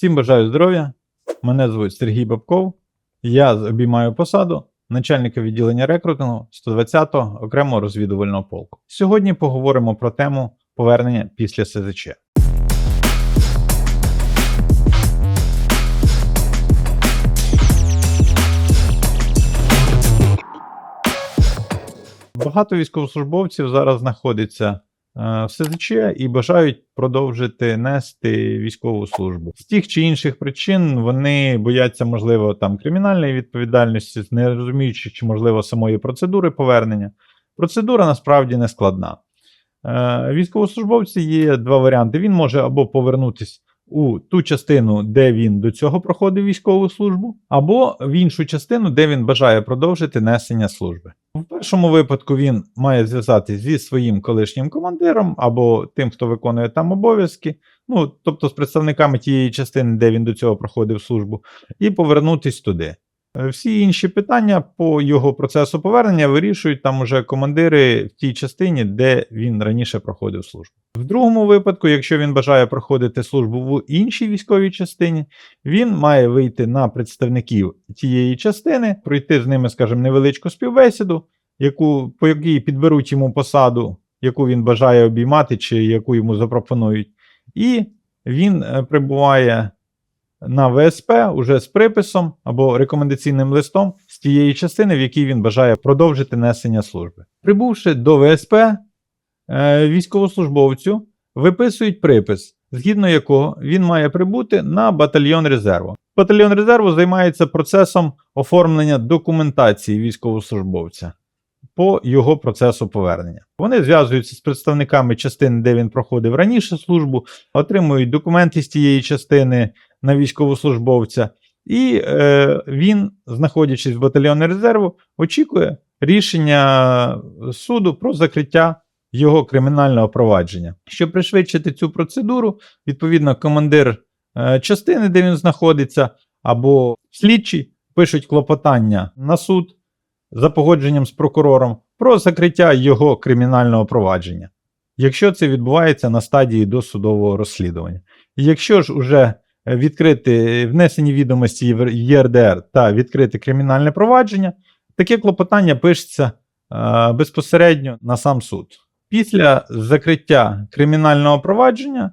Всім бажаю здоров'я. Мене звуть Сергій Бабков. Я обіймаю посаду начальника відділення рекрутингу 120-го окремого розвідувального полку. Сьогодні поговоримо про тему повернення після СЗЧ. Багато військовослужбовців зараз знаходиться е, в СЗЧ і бажають продовжити нести військову службу. З тих чи інших причин вони бояться, можливо, там кримінальної відповідальності, не розуміючи, чи можливо самої процедури повернення. Процедура насправді не складна. Е, Військовослужбовці є два варіанти. Він може або повернутися у ту частину, де він до цього проходив військову службу, або в іншу частину, де він бажає продовжити несення служби. В першому випадку він має зв'язатися зі своїм колишнім командиром або тим, хто виконує там обов'язки, ну тобто з представниками тієї частини, де він до цього проходив службу, і повернутись туди. Е, Всі інші питання по його процесу повернення вирішують там уже командири в тій частині, де він раніше проходив службу. В другому випадку, якщо він бажає проходити службу в іншій військовій частині, він має вийти на представників тієї частини, пройти з ними, скажімо, невеличку співбесіду, яку, по якій підберуть йому посаду, яку він бажає обіймати, чи яку йому запропонують. І він е, прибуває на ВСП уже з приписом або рекомендаційним листом з тієї частини, в якій він бажає продовжити несення служби. Прибувши до ВСП, е, військовослужбовцю виписують припис, згідно якого він має прибути на батальйон резерву. Батальйон резерву займається процесом оформлення документації військовослужбовця по його процесу повернення. Вони зв'язуються з представниками частини, де він проходив раніше службу, отримують документи з тієї частини на військовослужбовця, і е, він, знаходячись в батальйоні резерву, очікує рішення суду про закриття його кримінального провадження. Щоб пришвидшити цю процедуру, відповідно, командир е, частини, де він знаходиться, або слідчий пишуть клопотання на суд за погодженням з прокурором про закриття його кримінального провадження, якщо це відбувається на стадії досудового розслідування. Якщо ж уже відкрити внесені відомості в ЄРДР та відкрити кримінальне провадження, таке клопотання пишеться е, безпосередньо на сам суд. Після закриття кримінального провадження,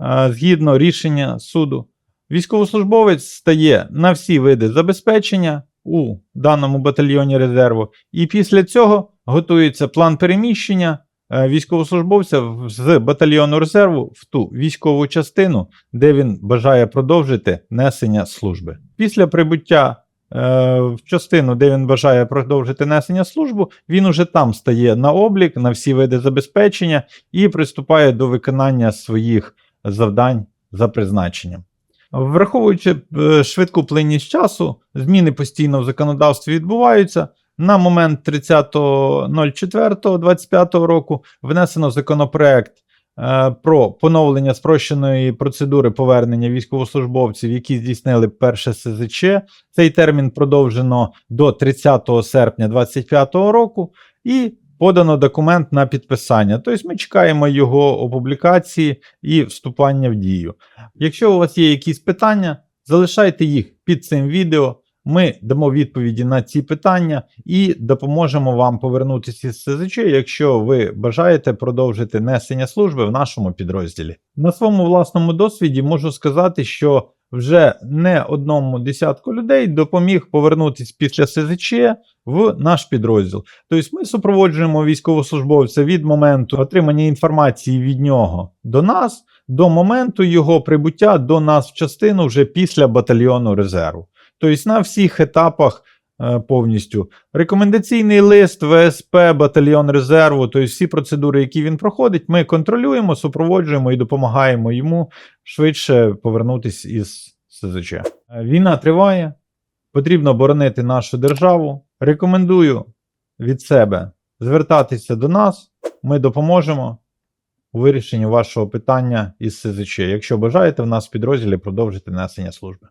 е, згідно рішення суду, військовослужбовець стає на всі види забезпечення у даному батальйоні резерву, і після цього готується план переміщення військовослужбовця з батальйону резерву в ту військову частину, де він бажає продовжити несення служби. Після прибуття е, в частину, де він бажає продовжити несення службу, він уже там стає на облік, на всі види забезпечення і приступає до виконання своїх завдань за призначенням. Враховуючи е, швидку плинність часу, зміни постійно в законодавстві відбуваються. На момент 30.04.25 року внесено законопроект е, про поновлення спрощеної процедури повернення військовослужбовців, які здійснили перше СЗЧ. Цей термін продовжено до 30 серпня 2025 року. І подано документ на підписання. Тобто ми чекаємо його опублікації і вступання в дію. Якщо у вас є якісь питання, залишайте їх під цим відео. Ми дамо відповіді на ці питання і допоможемо вам повернутися з СЗЧ, якщо ви бажаєте продовжити несення служби в нашому підрозділі. На своєму власному досвіді можу сказати, що вже не одному десятку людей допоміг повернутися після СЗЧ в наш підрозділ. Тобто ми супроводжуємо військовослужбовця від моменту отримання інформації від нього до нас, до моменту його прибуття до нас в частину вже після батальйону резерву. Тобто на всіх етапах е, повністю рекомендаційний лист, ВСП, батальйон резерву, тобто всі процедури, які він проходить, ми контролюємо, супроводжуємо і допомагаємо йому швидше повернутися із СЗЧ. Е, Війна триває, потрібно боронити нашу державу. Рекомендую від себе звертатися до нас. Ми допоможемо у вирішенні вашого питання із СЗЧ. Якщо бажаєте в нас в підрозділі продовжити несення служби.